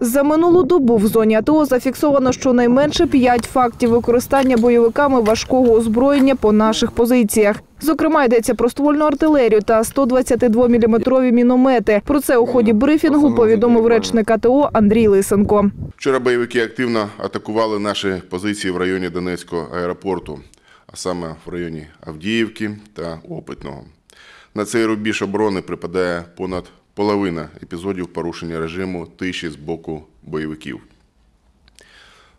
За минулу добу в зоні АТО зафіксовано щонайменше 5 фактів використання бойовиками важкого озброєння по наших позиціях. Зокрема, йдеться про ствольну артилерію та 122-мм міномети. Про це у ході брифінгу повідомив речник АТО Андрій Лисенко. Вчора бойовики активно атакували наші позиції в районі Донецького аеропорту, а саме в районі Авдіївки та Опитного. На цей рубіж оборони припадає понад половина епізодів порушення режиму тиші з боку бойовиків.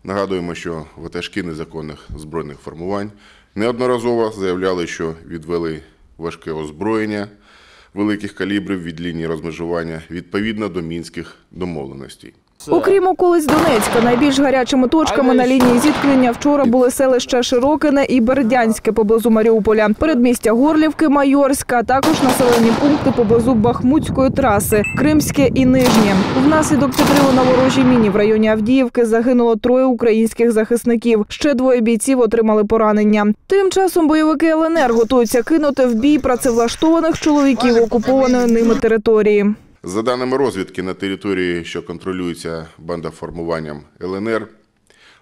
Нагадуємо, що ватажки незаконних збройних формувань неодноразово заявляли, що відвели важке озброєння великих калібрів від лінії розмежування відповідно до мінських домовленостей. Окрім околиць Донецька, найбільш гарячими точками на лінії зіткнення вчора були селища Широкине і Бердянське поблизу Маріуполя, передмістя Горлівки, Майорська, а також населені пункти поблизу Бахмутської траси, Кримське і Нижнє. Внаслідок підриву на ворожій міні в районі Авдіївки загинуло троє українських захисників. Ще двоє бійців отримали поранення. Тим часом бойовики ЛНР готуються кинути в бій працевлаштованих чоловіків окупованої ними території. За даними розвідки, на території, що контролюється бандоформуванням ЛНР,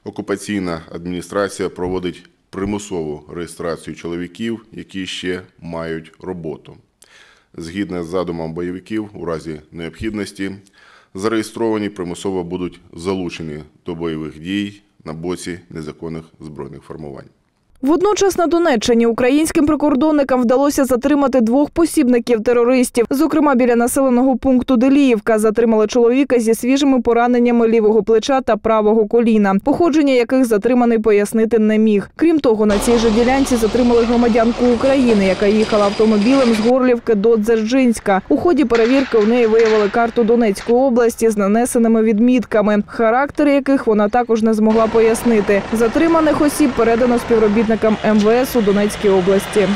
окупаційна адміністрація проводить примусову реєстрацію чоловіків, які ще мають роботу. Згідно з задумом бойовиків, у разі необхідності зареєстровані примусово будуть залучені до бойових дій на боці незаконних збройних формувань. Водночас на Донеччині українським прикордонникам вдалося затримати двох посібників терористів. Зокрема, біля населеного пункту Деліївка затримали чоловіка зі свіжими пораненнями лівого плеча та правого коліна, походження яких затриманий пояснити не міг. Крім того, на цій же ділянці затримали громадянку України, яка їхала автомобілем з Горлівки до Дзержинська. У ході перевірки у неї виявили карту Донецької області з нанесеними відмітками, характер яких вона також не змогла пояснити. Затриманих осіб передано співробітникам МВС у Донецькій області.